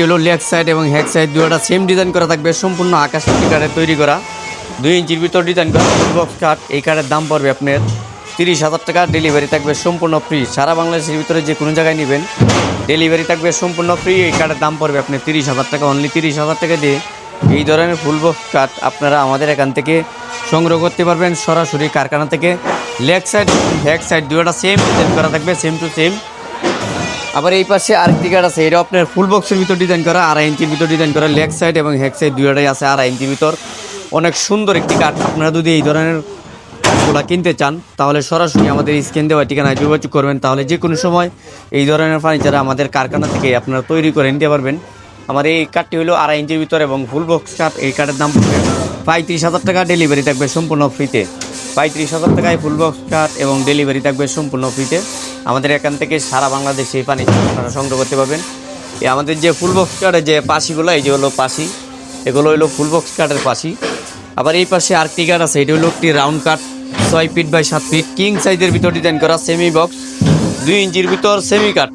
হলো leg side এবং হ্যাক সাইড দুটোটা সেম ডিজাইন করা থাকবে, সম্পূর্ণ আকাশ কাঠের তৈরি করা। দুই ইঞ্চির ভিতর ডিজাইন করা বক্স কাঠ এই কাঠের দাম পড়বে আপনার তিরিশ হাজার টাকা। ডেলিভারি থাকবে সম্পূর্ণ ফ্রি সারা বাংলাদেশের ভিতরে যে কোনো জায়গায় নেবেন। ডেলিভারি থাকবে সম্পূর্ণ ফ্রি এই কাঠের দাম পড়বে আপনি তিরিশ হাজার টাকা। অনলি তিরিশ হাজার টাকা দিয়ে এই ধরনের ফুল বক্স কাঠ আপনারা আমাদের এখান থেকে সংগ্রহ করতে পারবেন সরাসরি কারখানা থেকে। লেগ সাইড হ্যাক সাইড দুটোটা সেম ডিজাইন করা থাকবে সেম টু সেম আবার এই পাশে আরেকটি কাঠ আছে এটা আপনার ফুল বক্সের ভিতর ডিজাইন করা, আড়াই ইঞ্চির ভিতর ডিজাইন করা লেগ সাইড এবং হেক সাইড দুইটাই আছে আড়াই ইঞ্চির ভিতর। অনেক সুন্দর একটি কাঠ আপনারা যদি এই ধরনের কাঠগুলা কিনতে চান, তাহলে সরাসরি আমাদের স্ক্যান দেওয়া ঠিকানায় যোগাযোগ করবেন। তাহলে যে কোনো সময় এই ধরনের ফার্নিচার আমাদের কারখানা থেকে আপনারা তৈরি করে নিতে পারবেন। আমার এই কাঠটি হলো আড়াই ইঞ্চির ভিতর এবং ফুল বক্স কাঠ এই কাঠের দাম পড়বে পঁয়ত্রিশ হাজার টাকা ডেলিভারি থাকবে সম্পূর্ণ ফ্রিতে পঁয়ত্রিশ হাজার টাকায় ফুল বক্স কাঠ এবং ডেলিভারি থাকবে সম্পূর্ণ ফ্রিতে আমাদের এখান থেকে সারা বাংলাদেশে এই পানি আপনারা সংগ্রহ করতে পারবেন। আমাদের যে ফুল বক্স কাঠের যে পাশিগুলো, এই যে হলো পাশি, এগুলো হলো ফুল বক্স কাঠের পাশি। আবার এই পাশে আরেকটি কাঠ আছে, এটা হলো একটি রাউন্ড কাঠ ছয় ফিট বাই সাত ফিট কিং সাইজের ভিতর ডিজাইন করা সেমি বক্স দুই ইঞ্চির ভিতর সেমি কাঠ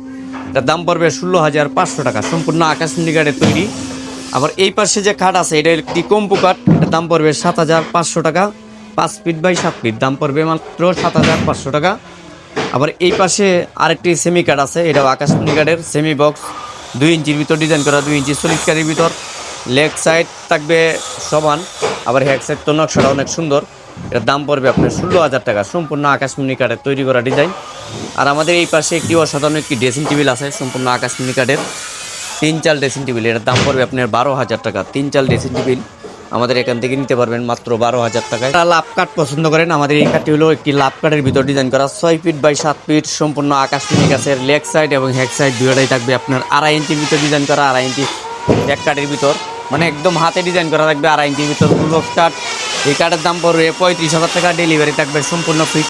এটার দাম পড়বে ষোলো হাজার পাঁচশো টাকা, সম্পূর্ণ আকাশমণি কাঠের তৈরি। আবার এই পাশে যে খাট আছে, এটা একটি কম্পু কাঠ এটার দাম পড়বে সাত হাজার পাঁচশো টাকা, পাঁচ ফিট বাই সাত ফিট দাম পড়বে মাত্র সাত হাজার পাঁচশো টাকা। আবার এই পাশে আরেকটি সেমি কাঠ আছে, এটাও আকাশমণি কাঠের সেমি বক্স দুই ইঞ্চির ভিতর ডিজাইন করা, দুই ইঞ্চি সলিড কাঠের ভিতর। লেগ সাইড থাকবে সমান, আবার হ্যাক সাইড তো নকশাটা অনেক সুন্দর। এটার দাম পড়বে আপনার ষোলো হাজার টাকা, সম্পূর্ণ আকাশমণি কাঠের তৈরি করা ডিজাইন আর আমাদের এই পাশে একটি অসাধারণ একটি ড্রেসিং টেবিল আছে, সম্পূর্ণ আকাশমণি কাঠের তিন চাল ড্রেসিং টেবিল এটার দাম পড়বে আপনার বারো হাজার টাকা, তিন চাল ড্রেসিং টেবিল আমাদের এখান থেকে নিতে পারবেন মাত্র বারো হাজার টাকায়। তারা লাভ কাঠ পছন্দ করেন, আমাদের এই কাঠটি হলো একটি লাভ কাঠের ভিতর ডিজাইন করা। ছয় ফিট বাই সাত ফিট, সম্পূর্ণ আকাশমণি গাছের লেগ সাইড এবং হ্যাক সাইড দুটাই থাকবে আপনার আড়াই ইঞ্চির ভিতর ডিজাইন করা, আড়াই ইঞ্চি এক কাঠের ভিতর। মানে একদম হাতে ডিজাইন করা থাকবে, আড়াই ইঞ্চির ভিতর ফুল কাঠ এই কাঠের দাম পড়বে পঁয়ত্রিশ হাজার টাকা ডেলিভারি থাকবে সম্পূর্ণ ফ্রি